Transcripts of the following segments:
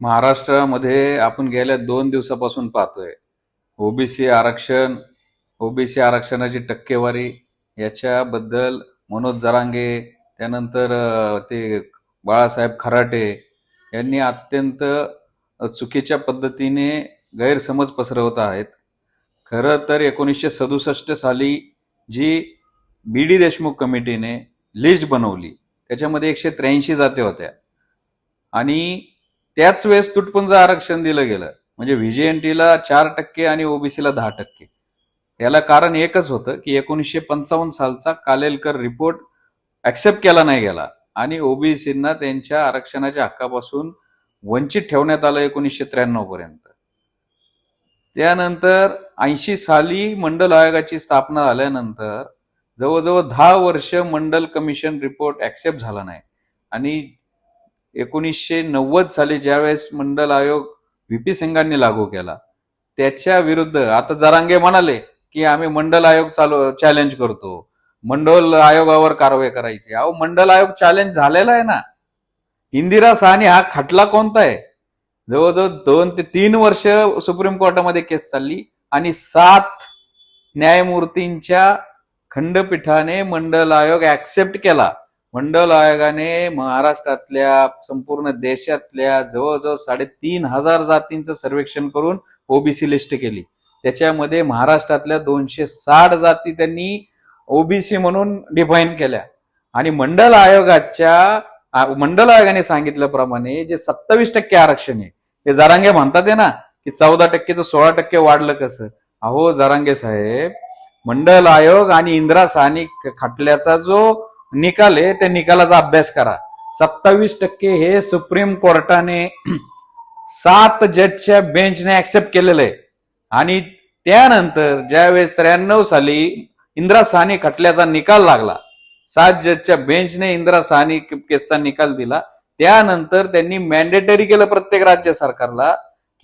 महाराष्ट्रामध्ये आपण गेल्या दोन दिवसापासून पाहतोय. ओबीसी आरक्षण ओबीसी आरक्षणाची टक्केवारी याच्याबद्दल मनोज जरांगे त्यानंतर ते बाळासाहेब खराटे यांनी अत्यंत चुकीच्या पद्धतीने गैरसमज पसरवत आहेत. खरं तर एकोणीसशे सदुसष्ट साली जी बी डी देशमुख कमिटीने लिस्ट बनवली त्याच्यामध्ये एकशे त्र्याऐंशी जाती होत्या. आणि त्याच वेळेस तुटपुंज आरक्षण दिलं गेलं. म्हणजे व्हीजीएनटीला चार टक्के आणि ओबीसीला दहा टक्के. याला कारण एकच होतं की एकोणीसशे पंचावन्न सालचा कालेलकर रिपोर्ट ऍक्सेप्ट केला नाही गेला. आणि ओबीसींना त्यांच्या आरक्षणाच्या हक्कापासून वंचित ठेवण्यात आलं एकोणीसशे त्र्याण्णव पर्यंत. त्यानंतर ऐंशी साली मंडल आयोगाची स्थापना झाल्यानंतर जवळजवळ दहा वर्ष मंडल कमिशन रिपोर्ट ऍक्सेप्ट झाला नाही. आणि एकोणीसशे नव्वद साली ज्यावेळेस मंडल आयोग व्ही पी सिंगांनी लागू केला त्याच्या विरुद्ध आता जरांगे म्हणाले की आम्ही मंडल आयोग चालू चॅलेंज करतो. मंडल आयोगावर कारवाई करायची. अहो मंडल आयोग चॅलेंज झालेला आहे ना. इंदिरा साहनी हा खटला कोणता आहे? जवळजवळ दोन ते तीन वर्ष सुप्रीम कोर्टामध्ये केस चालली आणि सात न्यायमूर्तींच्या खंडपीठाने मंडल आयोग ऍक्सेप्ट केला. मंडल आयोगाने महाराष्ट्रातल्या संपूर्ण देशातल्या जवळजवळ साडेतीन हजार जातींचं सर्वेक्षण करून ओबीसी लिस्ट केली. त्याच्यामध्ये महाराष्ट्रातल्या दोनशे साठ जाती त्यांनी ओबीसी म्हणून डिफाईन केल्या. आणि मंडल आयोगाच्या मंडल आयोगाने सांगितल्याप्रमाणे जे सत्तावीस टक्के आरक्षण आहे ते जरांगे म्हणतात आहे ना की चौदा टक्केचं सोळा टक्के वाढलं कसं? अहो जरांगे साहेब मंडल आयोग आणि इंदिरा साहनी खटल्याचा जो निकाल आहे त्या निकालाचा अभ्यास करा. सत्तावीस टक्के हे सुप्रीम कोर्टाने सात जजच्या बेंचने ऍक्सेप्ट केलेलं आहे. आणि त्यानंतर ज्यावेळेस त्र्याण्णव साली इंदिरा साहनी खटल्याचा निकाल लागला सात जजच्या बेंचने इंदिरा साहनी केसचा निकाल दिला त्यानंतर त्यांनी मॅन्डेटरी केलं प्रत्येक राज्य सरकारला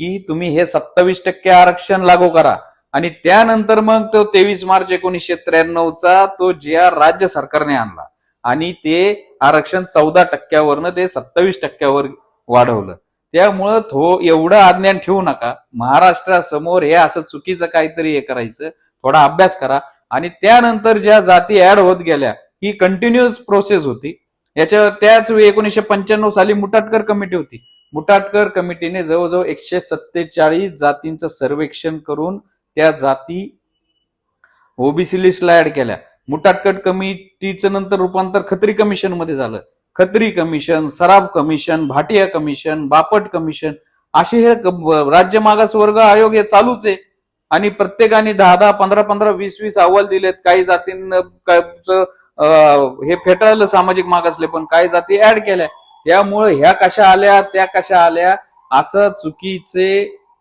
की तुम्ही हे सत्तावीस टक्के आरक्षण लागू करा. आणि त्यानंतर मग तो तेवीस मार्च एकोणीसशे त्र्याण्णवचा तो जे आर राज्य सरकारने आणला. आणि ते आरक्षण चौदा टक्क्यावरनं ते सत्तावीस टक्क्यावर वाढवलं. त्यामुळं थो एवढं अज्ञान ठेवू नका. महाराष्ट्रासमोर हे असं चुकीचं काहीतरी हे करायचं. थोडा अभ्यास करा. आणि त्यानंतर ज्या जाती ऍड होत गेल्या ही कंटिन्युअस प्रोसेस होती. याच्या त्याच वेळी एकोणीसशे पंच्याण्णव साली मुटाटकर कमिटी होती. मुटाटकर कमिटीने जवळजवळ एकशे सत्तेचाळीस जातींचं सर्वेक्षण करून त्या जाती ओबीसी लिस्टला ऍड केल्या. मुटाटकट कमिटीचं नंतर रूपांतर खत्री कमिशनमध्ये झालं. Khatri commission Sarab commission Bhatia commission Bapat commission असे हे राज्य मागासवर्ग आयोग हे चालूच आहे. आणि प्रत्येकाने दहा दहा पंधरा पंधरा वीस वीस अहवाल दिलेत. काही जातींना हे फेटाळलं सामाजिक मागासले पण काही जाती ऍड केल्या. त्यामुळे ह्या कशा आल्या त्या कशा आल्या असं चुकीचे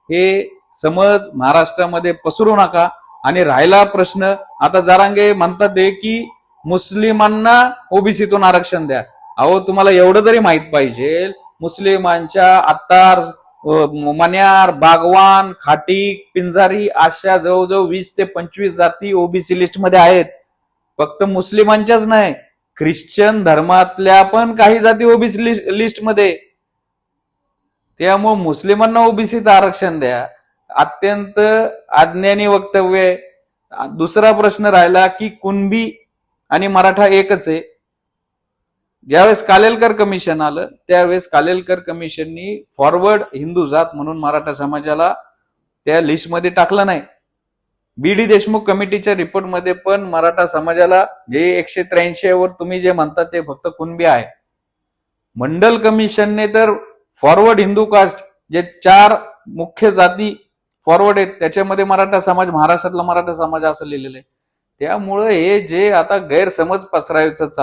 हे समज महाराष्ट्रामध्ये पसरू नका. आणि राहिला प्रश्न आता जरांगे म्हणतात की मुस्लिमांना ओबीसीतून आरक्षण द्या. अहो तुम्हाला एवढं तरी माहीत पाहिजे मुस्लिमांच्या अत्तार मन्यार बागवान खाटीक पिंजारी अशा जवळजवळ वीस ते पंचवीस जाती ओबीसी लिस्टमध्ये आहेत. फक्त मुस्लिमांच्याच नाही ख्रिश्चन धर्मातल्या पण काही जाती ओबीसी लिस्टमध्ये. त्यामुळे मुस्लिमांना ओबीसीत आरक्षण द्या. अत्यंत अज्ञानी वक्तव्य आहे. दुसरा प्रश्न राहिला की कुणबी आणि मराठा एकच आहे. ज्यावेळेस कालेलकर कमिशन आलं त्यावेळेस कालेलकर कमिशननी फॉरवर्ड हिंदू जात म्हणून मराठा समाजाला त्या लिस्टमध्ये टाकलं नाही. बी डी देशमुख कमिटीच्या रिपोर्टमध्ये पण मराठा समाजाला जे एकशे त्र्याऐंशी वर तुम्ही जे म्हणता ते फक्त कुणबी आहे. मंडल कमिशनने तर फॉरवर्ड हिंदू कास्ट जे चार मुख्य जाती फॉरवर्ड आहेत. त्याच्यामध्ये मराठा समाज महाराष्ट्रातला मराठा समाज असं लिहिलेलं आहे. त्यामुळं हे जे आता गैरसमज पसरायचं चालू